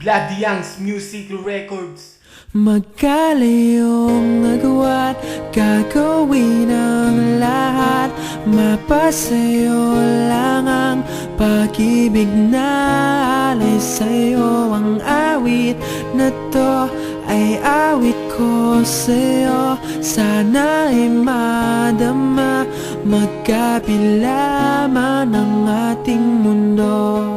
Bloody Young's Music Records. Magkalayong nagawa't gagawin ang lahat. Mapasayo lang ang pag-ibig na alay sa'yo. Ang awit na to ay awit ko sa'yo. Sana ay madama Magkapila man ang ating mundo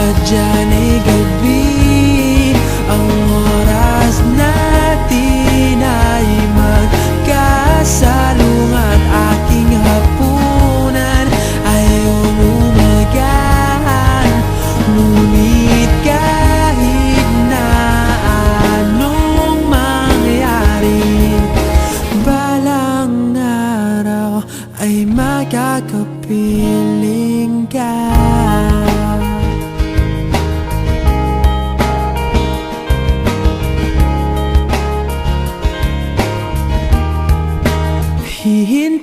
at dyan ay gabi. Ang oras natin ay magkasalungat. Aking hapunan ay umumagahan Ngunit kahit na anong mangyari Balang araw ay magkakapiling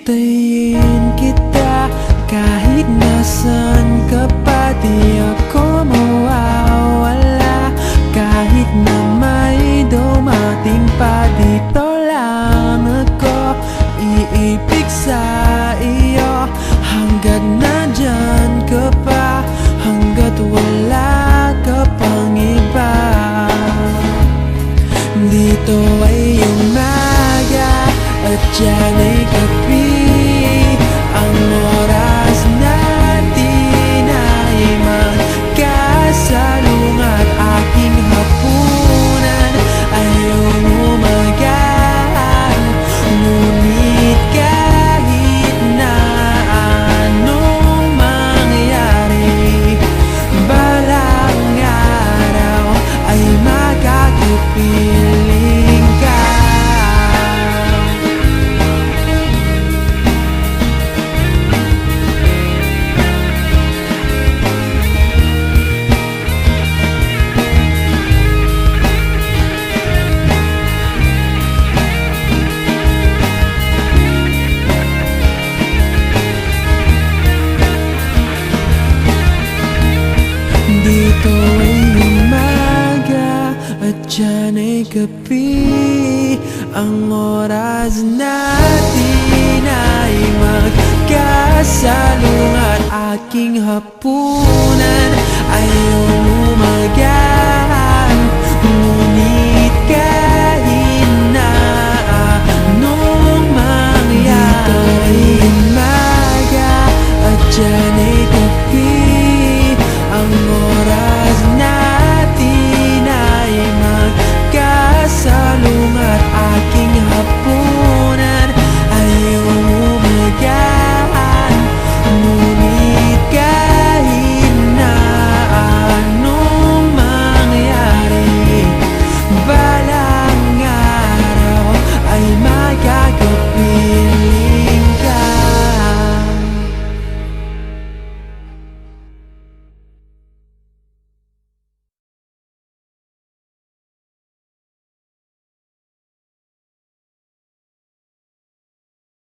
Hihintayin kita kahit nasan ka pa Di ako mawawala. Kahit na may dumating pa Dito lang ako iibig sa iyo. Hanggat nandyan ka pa wala ka dito ay umaga at gabi Ang oras natin ay magkasalungat. Aking hapunan ay umaga Ngunit kahit na anong mangyari? Umaga at dyan ay gabi Ang oras quien